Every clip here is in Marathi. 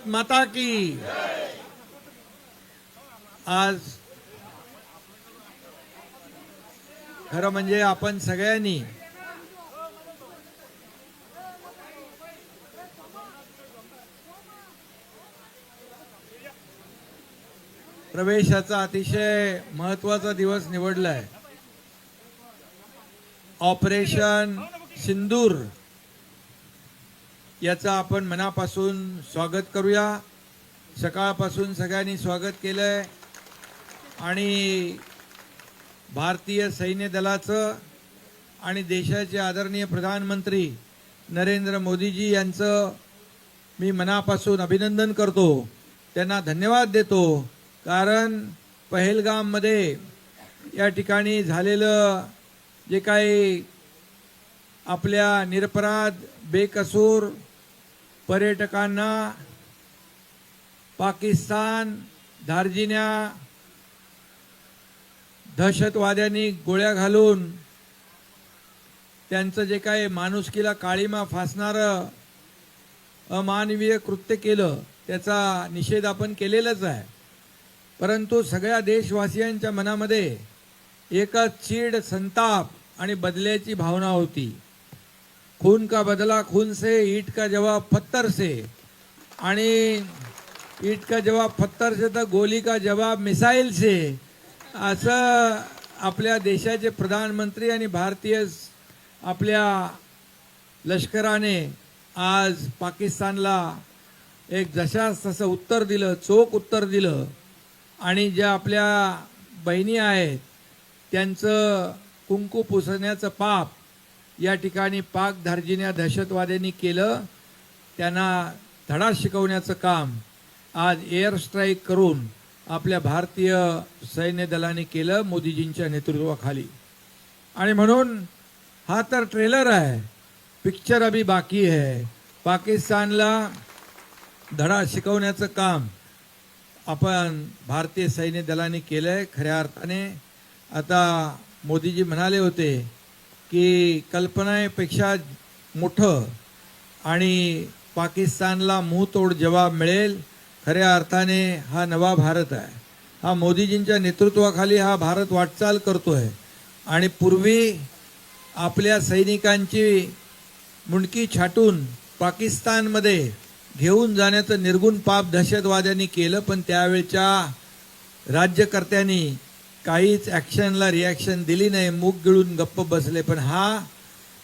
भारत माता की। आज खरं म्हणजे आपण सगळ्यांनी प्रवेशाचा अतिशय महत्त्वाचा दिवस निवडलाय. ऑपरेशन सिंदूर. याचं आपण मनापासून स्वागत करूया. सकाळपासून सगळ्यांनी स्वागत केलं आहे आणि भारतीय सैन्य दलाचं आणि देशाचे आदरणीय प्रधानमंत्री नरेंद्र मोदीजी यांचं मी मनापासून अभिनंदन करतो. त्यांना धन्यवाद देतो. कारण पहेलगाममध्ये या ठिकाणी झालेलं जे काही आपल्या निरपराध बेकसूर पर्यटकांना पाकिस्तान दार्जिन्या दहशतवाद्यांनी गोळ्या घालून त्यांचं जे काही माणुसकीला काळीमा फासणारं अमानवीय कृत्य केलं त्याचा निषेध आपण केलेलाच आहे. परंतु सगळ्या देशवासियांच्या मनामध्ये एकच चीड संताप आणि बदल्याची भावना होती. खून का बदला खून से ईट का जवाब पत्थर से। आणि ईट का जवाब पत्थर से तर गोली का जवाब मिसाईल से। असं आपल्या देशाचे प्रधानमंत्री आणि भारतीय आपल्या लष्कराने आज पाकिस्तानला एक जशास तसं उत्तर दिलं चोख उत्तर दिलं. आणि ज्या आपल्या बहिणी आहेत त्यांचं कुंकू पुसण्याचं पाप या ठिकाणी पाक धार्जिन्या दहशतवाद्यांनी केलं. त्यांना धडा शिकवण्याचं काम आज एअर स्ट्राईक करून आपल्या भारतीय सैन्य दलाने केलं मोदीजींच्या नेतृत्वाखाली. आणि म्हणून हा तर ट्रेलर आहे. पिक्चर अभी बाकी आहे. पाकिस्तानला धडा शिकवण्याचं काम आपण भारतीय सैन्य दलाने आहे खऱ्या अर्थाने. आता मोदीजी म्हणाले होते की कल्पनेपेक्षा मोठं आणि पाकिस्तानला मुंहतोड जवाब मिळेल खऱ्या अर्थाने हा नवा भारत आहे. हा मोदीजींच्या नेतृत्वाखाली हा भारत वाटचाल करतो आहे आणि पूर्वी आपल्या सैनिकांची मुंडकी छाटून पाकिस्तानमध्ये घेऊन जाण्याचं निर्गुण पाप दहशतवाद्यांनी केलं पण त्यावेळच्या राज्यकर्त्यांनी काहीच ॲक्शनला रिॲक्शन दिली नाही. मूग गिळून गप्प बसले. पण हा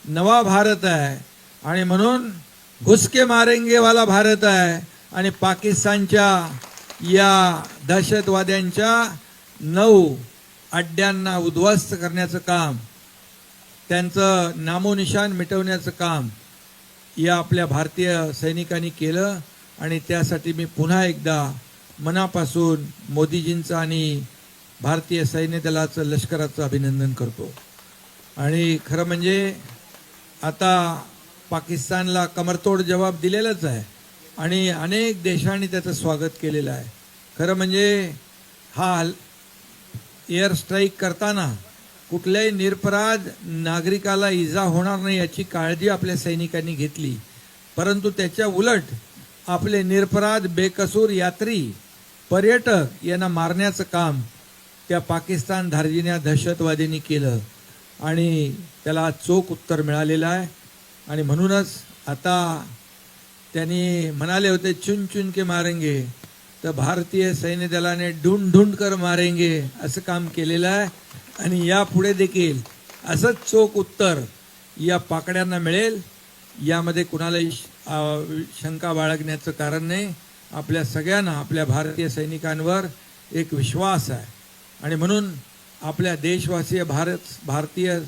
नवा भारत आहे. आणि म्हणून घुसके मारेंगेवाला भारत आहे. आणि पाकिस्तानच्या या दहशतवाद्यांच्या नऊ अड्ड्यांना उद्ध्वस्त करण्याचं काम त्यांचं नामोनिशान मिटवण्याचं काम या आपल्या भारतीय सैनिकांनी केलं. आणि त्यासाठी मी पुन्हा एकदा मनापासून मोदीजींचं आणि भारतीय सैन्य दलाचं लष्कराचं अभिनंदन करतो. आणि खरं म्हणजे आता पाकिस्तानला कमरतोड जबाब दिलेलाच आहे. आणि अनेक देशांनी त्याचं स्वागत केलेलं आहे. खरं म्हणजे हा एअर स्ट्राईक करताना कुठल्याही निरपराध नागरिकाला इजा होणार नाही याची काळजी आपल्या सैनिकांनी घेतली. परंतु त्याच्या उलट आपले निरपराध बेकसूर यात्री पर्यटक यांना मारण्याचं काम त्या पाकिस्तान धार्जिन्या दहशतवाद्यांनी केलं. आणि त्याला चोख उत्तर मिळालेलं आहे. आणि म्हणूनच आता त्यांनी म्हणाले होते चुन चुन के मारेंगे. तर भारतीय सैन्य दलाने ढूंढ ढूंढ कर मारेंगे असं काम केलेलं आहे. आणि यापुढे देखील असंच चोख उत्तर या पाकड्यांना मिळेल. यामध्ये कुणालाही श- शंका बाळगण्याचं कारण नाही. आपल्या सगळ्यांना आपल्या भारतीय सैनिकांवर एक विश्वास आहे. आणि म्हणून आपल्या देशवासीय भारत भारतीय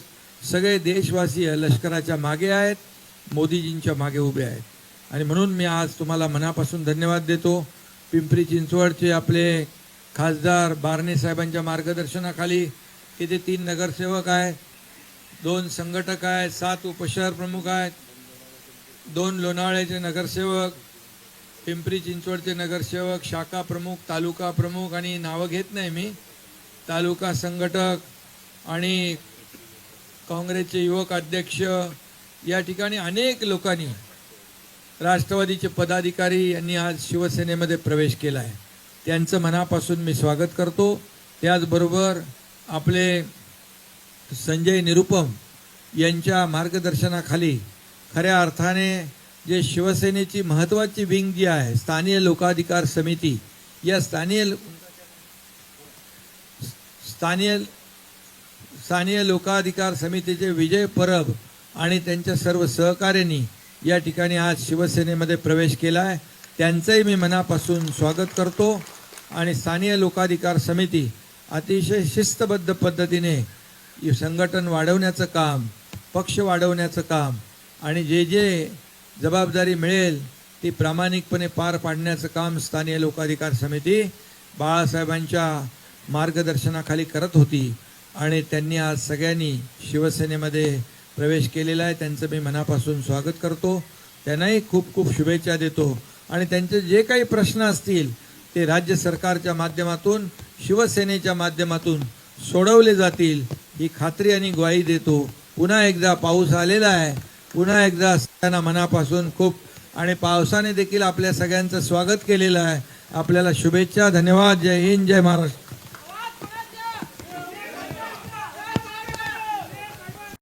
सगळे देशवासीय लष्कराच्या मागे आहेत मोदीजींच्या मागे उभे आहेत. आणि म्हणून मी आज तुम्हाला मनापासून धन्यवाद देतो. पिंपरी चिंचवडचे आपले खासदार बारणे साहेबांच्या मार्गदर्शनाखाली इथे तीन नगरसेवक आहेत दोन संघटक आहेत सात उपशहर प्रमुख आहेत दोन लोणावळ्याचे नगरसेवक पिंपरी चिंचवडचे नगरसेवक शाखा प्रमुख तालुका प्रमुख आणि नावं घेत नाही मी. तालुका संघटक आणि काँग्रेसचे युवक अध्यक्ष या ठिकाणी अनेक लोकांनी राष्ट्रवादीचे पदाधिकारी यांनी आज शिवसेनेमध्ये प्रवेश केला आहे त्यांचं मनापासून मी स्वागत करतो. त्याचबरोबर आपले संजय निरुपम यांच्या मार्गदर्शनाखाली खऱ्या अर्थाने जे शिवसेनेची महत्त्वाची विंग जी आहे स्थानीय लोकाधिकार समिती या स्थानीय स्थानीय स्थानीय लोकाधिकार समितीचे विजय परब आणि त्यांच्या सर्व सहकार्यांनी या ठिकाणी आज शिवसेनेमध्ये प्रवेश केला आहे त्यांचंही मी मनापासून स्वागत करतो आणि स्थानीय लोकाधिकार समिती अतिशय शिस्तबद्ध पद्धतीने संघटन वाढवण्याचं काम पक्ष वाढवण्याचं काम आणि जे जे जबाबदारी मिळेल ती प्रामाणिकपणे पार पाडण्याचं काम स्थानीय लोकाधिकार समिती बाळासाहेबांच्या मार्गदर्शनाखाली करत होती. आणि त्यांनी आज सगळ्यांनी शिवसेनेमध्ये प्रवेश केलेला आहे. त्यांचं मी मनापासून स्वागत करतो. त्यांनाही खूप खूप शुभेच्छा देतो. आणि त्यांचे जे काही प्रश्न असतील ते राज्य सरकारच्या माध्यमातून शिवसेनेच्या माध्यमातून सोडवले जातील. ही खात्री आणि ग्वाही देतो. पुन्हा एकदा पाऊस आलेला आहे. पुन्हा एकदा सगळ्यांना मनापासून खूप आणि पावसाने देखील आपल्या सगळ्यांचं स्वागत केलेलं आहे. आपल्याला शुभेच्छा. धन्यवाद. जय हिंद. जय महाराष्ट्र.